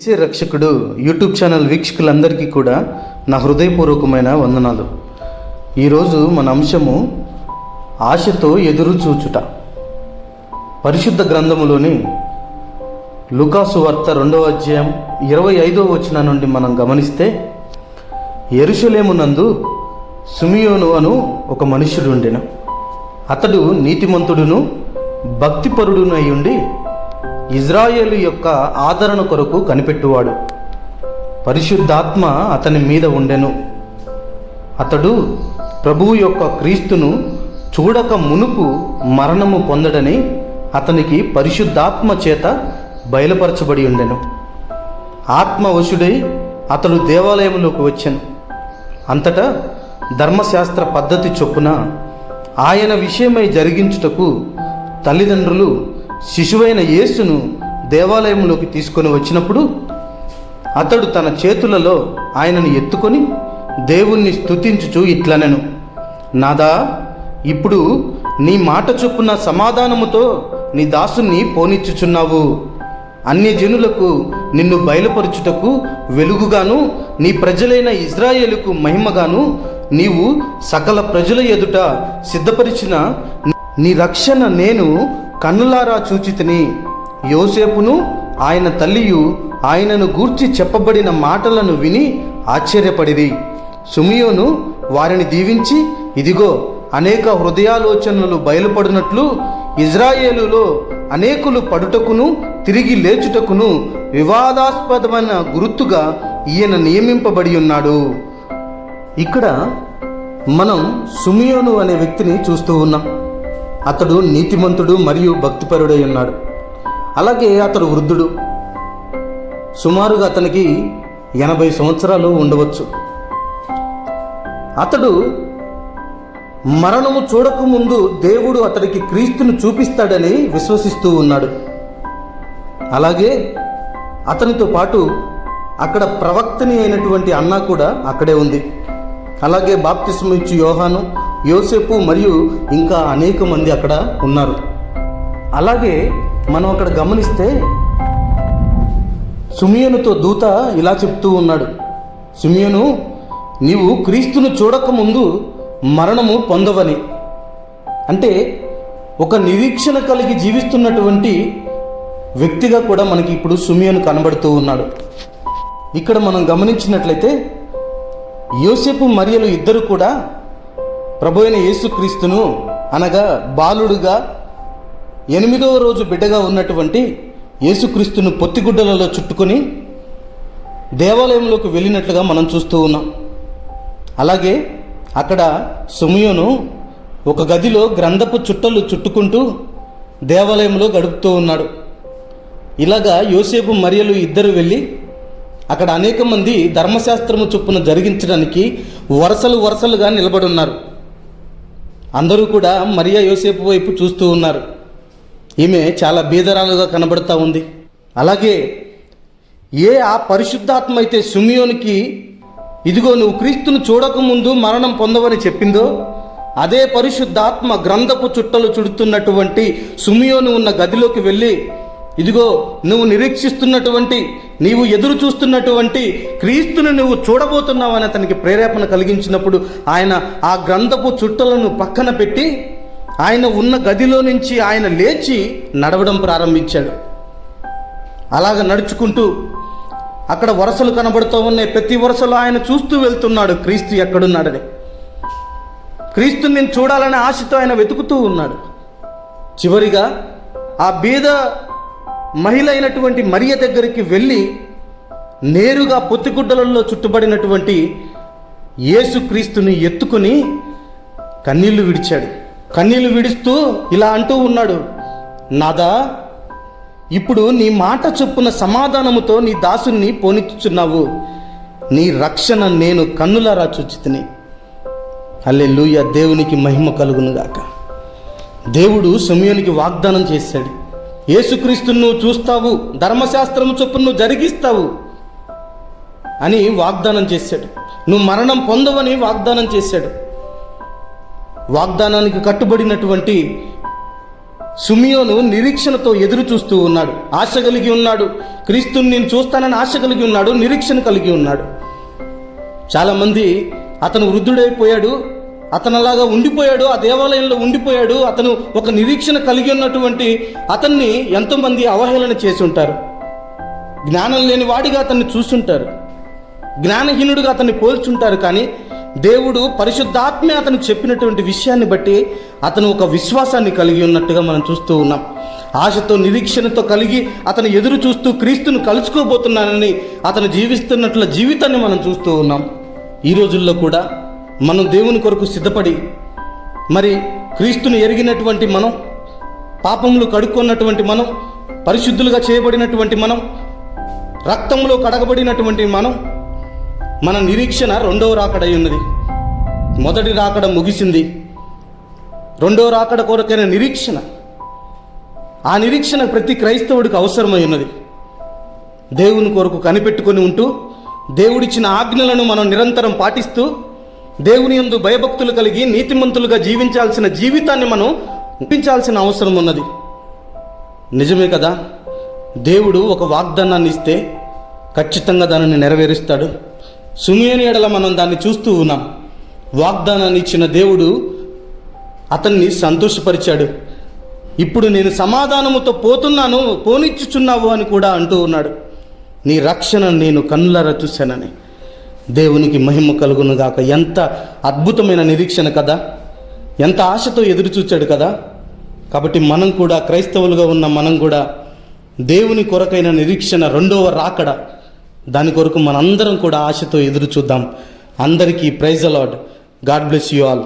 దేశీయ రక్షకుడు YouTube channel వీక్షకులందరికీ కూడా నా హృదయపూర్వకమైన వందనాలు. ఈరోజు మన అంశము ఆశతో ఎదురు చూచుట. పరిశుద్ధ గ్రంథములోని లుకాసు వార్త రెండవ అధ్యాయం ఇరవై ఐదవ వచనం నుండి మనం గమనిస్తే ఎరుషలేమునందు సుమియోను అను ఒక మనుష్యుడు ఉండెను అతడు నీతిమంతుడును భక్తిపరుడునై ఉండి ఇజ్రాయేలు యొక్క ఆదరణ కొరకు కనిపెట్టువాడు. పరిశుద్ధాత్మ అతని మీద ఉండెను. అతడు ప్రభువు యొక్క క్రీస్తును చూడక మునుపు మరణము పొందడని అతనికి పరిశుద్ధాత్మ చేత బయలుపరచబడి ఉండెను. ఆత్మవశుడై అతడు దేవాలయంలోకి వచ్చాను. అంతటా ధర్మశాస్త్ర పద్ధతి చొప్పున ఆయన విషయమై జరిగించుటకు తల్లిదండ్రులు శిశువైన యేసును దేవాలయంలోకి తీసుకొని వచ్చినప్పుడు అతడు తన చేతులలో ఆయనను ఎత్తుకొని దేవుణ్ణి స్తుతించుచు ఇట్లనెను. నాదా ఇప్పుడు నీ మాట చొప్పున సమాధానముతో నీ దాసుని పోనిచ్చుచున్నావు. అన్యజనులకు నిన్ను బయలుపరుచుటకు వెలుగుగాను నీ ప్రజలైన ఇజ్రాయేలుకు మహిమగాను నీవు సకల ప్రజల ఎదుట సిద్ధపరిచిన నీ రక్షణ నేను కన్నులారా చూచితిని యోసేపును ఆయన తల్లియు ఆయనను గూర్చి చెప్పబడిన మాటలను విని ఆశ్చర్యపడిరి. సుమియోను వారిని దీవించి ఇదిగో అనేక హృదయాలోచనలు బయలుపడినట్లు ఇజ్రాయేలులో అనేకులు పడుటకును తిరిగి లేచుటకును వివాదాస్పదమైన గుర్తుగా ఈయన నియమింపబడి ఉన్నాడు. ఇక్కడ మనం సుమియోను అనే వ్యక్తిని చూస్తూ ఉన్నాం. అతడు నీతిమంతుడు మరియు భక్తిపరుడై ఉన్నాడు. అలాగే అతడు వృద్ధుడు. సుమారుగా అతనికి ఎనభై సంవత్సరాలు ఉండవచ్చు. అతడు మరణము చూడకముందు దేవుడు అతడికి క్రీస్తును చూపిస్తాడని విశ్వసిస్తూ ఉన్నాడు. అలాగే అతనితో పాటు అక్కడ ప్రవక్తని అయినటువంటి అన్న కూడా అక్కడే ఉంది. అలాగే బాప్తిస్మిచ్చు యోహాను యోసేపు మరియు ఇంకా అనేక మంది అక్కడ ఉన్నారు. అలాగే మనం అక్కడ గమనిస్తే సుమియనుతో దూత ఇలా చెప్తూ ఉన్నాడు. సుమియను నీవు క్రీస్తును చూడకముందు మరణము పొందవని. అంటే ఒక నిరీక్షణ కలిగి జీవిస్తున్నటువంటి వ్యక్తిగా కూడా మనకి ఇప్పుడు సుమియను కనబడుతూ ఉన్నాడు. ఇక్కడ మనం గమనించినట్లయితే యోసేపు మరియలు ఇద్దరు కూడా ప్రభు అయిన యేసుక్రీస్తును అనగా బాలుడుగా ఎనిమిదవ రోజు బిడ్డగా ఉన్నటువంటి యేసుక్రీస్తును పొత్తిగుడ్డలలో చుట్టుకొని దేవాలయంలోకి వెళ్ళినట్లుగా మనం చూస్తూ ఉన్నాం. అలాగే అక్కడ సుమయోను ఒక గదిలో గ్రంథపు చుట్టలు చుట్టుకుంటూ దేవాలయంలో గడుపుతూ ఉన్నాడు. ఇలాగా యోసేపు మరియలు ఇద్దరు వెళ్ళి అక్కడ అనేక మంది ధర్మశాస్త్రము చొప్పున జరిగించడానికి వరుసలు వరుసలుగా నిలబడి ఉన్నారు. అందరూ కూడా మరియా యోసేపు వైపు చూస్తూ ఉన్నారు. ఈమె చాలా బీదరాలుగా కనబడుతూ ఉంది. అలాగే ఏ ఆ పరిశుద్ధాత్మ అయితే సుమియోనికి ఇదిగో నువ్వు క్రీస్తును చూడకముందు మరణం పొందవని చెప్పిందో అదే పరిశుద్ధాత్మ గ్రంథపు చుట్టలు చుడుతున్నటువంటి సుమియోను ఉన్న గదిలోకి వెళ్ళి ఇదిగో నువ్వు నిరీక్షిస్తున్నటువంటి నీవు ఎదురు చూస్తున్నటువంటి క్రీస్తును నువ్వు చూడబోతున్నావని అతనికి ప్రేరేపణ కలిగించినప్పుడు ఆయన ఆ గ్రంథపు చుట్టలను పక్కన పెట్టి ఆయన ఉన్న గదిలో నుంచి ఆయన లేచి నడవడం ప్రారంభించాడు. అలాగ నడుచుకుంటూ అక్కడ వరుసలు కనబడుతూ ఉన్నాయి. ప్రతి వరుసలో ఆయన చూస్తూ వెళ్తున్నాడు. క్రీస్తు ఎక్కడున్నాడని. క్రీస్తుని నేను చూడాలనే ఆశతో ఆయన వెతుకుతూ ఉన్నాడు. చివరిగా ఆ బీద మహిళ అయినటువంటి మరియ దగ్గరికి వెళ్ళి నేరుగా పొత్తిగుడ్డలలో చుట్టుబడినటువంటి యేసుక్రీస్తుని ఎత్తుకుని కన్నీళ్ళు విడిచాడు. కన్నీళ్ళు విడుస్తూ ఇలా అంటూ ఉన్నాడు నాదా ఇప్పుడు నీ మాట చొప్పున సమాధానముతో నీ దాసుని పోనిచ్చుచున్నావు. నీ రక్షణ నేను కన్నులారా చూచితిని. అల్లెలుయ దేవునికి మహిమ కలుగునుగాక. దేవుడు సమయానికి వాగ్దానం చేశాడు. యేసుక్రీస్తును చూస్తావు ధర్మశాస్త్రము చొప్పున నువ్వు జరిగిస్తావు అని వాగ్దానం చేశాడు. నువ్వు మరణం పొందవని వాగ్దానం చేశాడు. వాగ్దానానికి కట్టుబడినటువంటి సుమియోను నిరీక్షణతో ఎదురు చూస్తూ ఉన్నాడు. ఆశ కలిగి ఉన్నాడు. క్రీస్తుని నేను చూస్తానని ఆశ కలిగి ఉన్నాడు నిరీక్షణ కలిగి ఉన్నాడు. చాలామంది అతను వృద్ధుడైపోయాడు. అతను అలాగా ఉండిపోయాడు ఆ దేవాలయంలో ఉండిపోయాడు అతను ఒక నిరీక్షణ కలిగి ఉన్నటువంటి అతన్ని ఎంతోమంది అవహేళన చేసి ఉంటారు జ్ఞానం లేని వాడిగా అతన్ని చూస్తుంటారు. జ్ఞానహీనుడిగా అతన్ని పోల్చుంటారు కానీ దేవుడు పరిశుద్ధాత్మే అతను చెప్పినటువంటి విషయాన్ని బట్టి అతను ఒక విశ్వాసాన్ని కలిగి ఉన్నట్టుగా మనం చూస్తూ ఉన్నాం. ఆశతో నిరీక్షణతో కలిగి అతను ఎదురు చూస్తూ క్రీస్తును కలుసుకోబోతున్నానని అతను జీవిస్తున్నట్ల జీవితాన్ని మనం చూస్తూ ఉన్నాం. ఈ రోజుల్లో కూడా మనం దేవుని కొరకు సిద్ధపడి మరి క్రీస్తుని ఎరిగినటువంటి మనం పాపములు కడుక్కున్నటువంటి మనం పరిశుద్ధులుగా చేయబడినటువంటి మనం రక్తంలో కడగబడినటువంటి మనం మన నిరీక్షణ రెండవ రాకడై ఉన్నది. మొదటి రాకడ ముగిసింది. రెండవ రాకడ కొరకైన నిరీక్షణ. ఆ నిరీక్షణ ప్రతి క్రైస్తవుడికి అవసరమై ఉన్నది. దేవుని కొరకు కనిపెట్టుకొని ఉంటూ దేవుడిచ్చిన ఆజ్ఞలను మనం నిరంతరం పాటిస్తూ దేవుని ఎందు భయభక్తులు కలిగి నీతిమంతులుగా జీవించాల్సిన జీవితాన్ని మనం ఉంపించాల్సిన అవసరం ఉన్నది. నిజమే కదా? దేవుడు ఒక వాగ్దానాన్ని ఇస్తే ఖచ్చితంగా దానిని నెరవేరుస్తాడు. సుమేని ఎడల మనం దాన్ని చూస్తూ ఉన్నాం. వాగ్దానాన్ని ఇచ్చిన దేవుడు అతన్ని సంతోషపరిచాడు. ఇప్పుడు నేను సమాధానముతో పోతున్నాను పోనిచ్చుచున్నావు అని కూడా అంటూ ఉన్నాడు. నీ రక్షణ నేను కన్నులారా చూశానని. దేవునికి మహిమ కలుగును గాక. ఎంత అద్భుతమైన నిరీక్షణ కదా. ఎంత ఆశతో ఎదురు చూచాడు కదా. కాబట్టి మనం కూడా క్రైస్తవులుగా ఉన్న మనం కూడా దేవుని కొరకైన నిరీక్షణ రెండవ రాకడ. దాని కొరకు మనందరం కూడా ఆశతో ఎదురు చూద్దాం అందరికీ ప్రైజ్ అలాడ్ గాడ్ బ్లెస్ యూ ఆల్.